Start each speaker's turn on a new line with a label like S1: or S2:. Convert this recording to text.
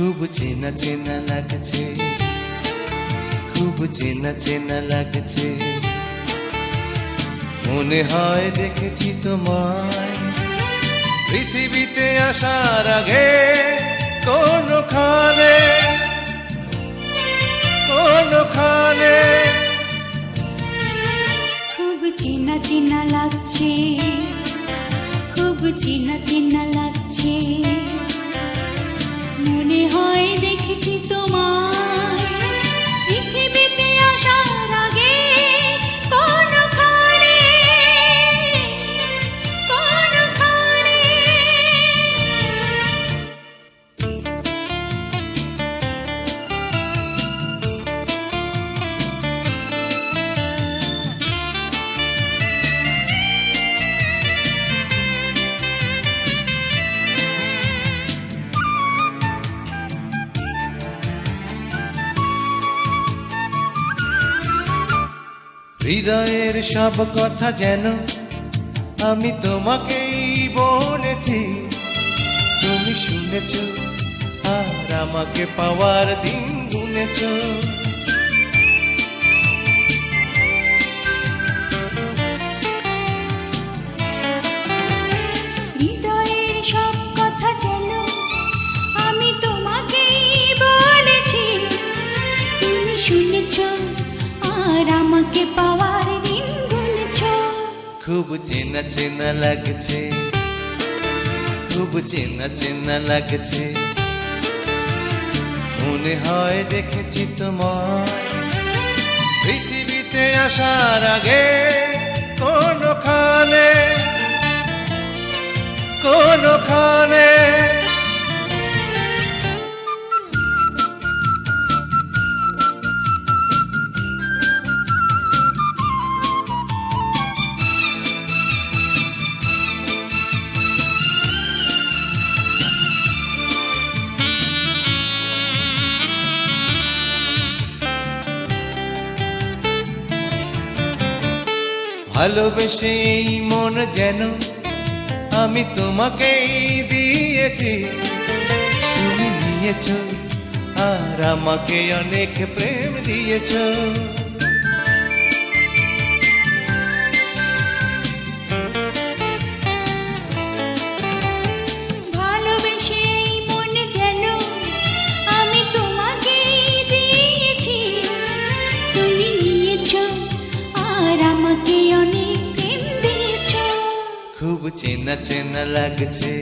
S1: খুব চেনা চেনা লাগছে। খুব চেনা চেনা লাগছে। মনে হয় দেখেছি তোমায়। পৃথিবীতে আসার আগে কোনখানে কোনখানে।
S2: খুব চেনা চেনা লাগছে। খুব চেনা চেনা লাগছে।
S1: হৃদয়ের সব কথা যেন আমি তোমাকেই বলেছি। তুমি শুনেছ আর আমাকে পাওয়ার দিন গুনেছ।
S2: হৃদয়ের সব
S1: খুব চেনা চেনা লাগছে খুব চেনা চেনা লাগছে মনে হয় দেখেছি তোমায়। পৃথিবীতে আসার আগে ভালোবেসে
S2: মন যেন আমি তোমাকেই দিয়েছি। তুমি নিয়েছ আর আমাকে অনেক প্রেম দিয়েছ।
S1: খুব চেনা চেনা লাগছে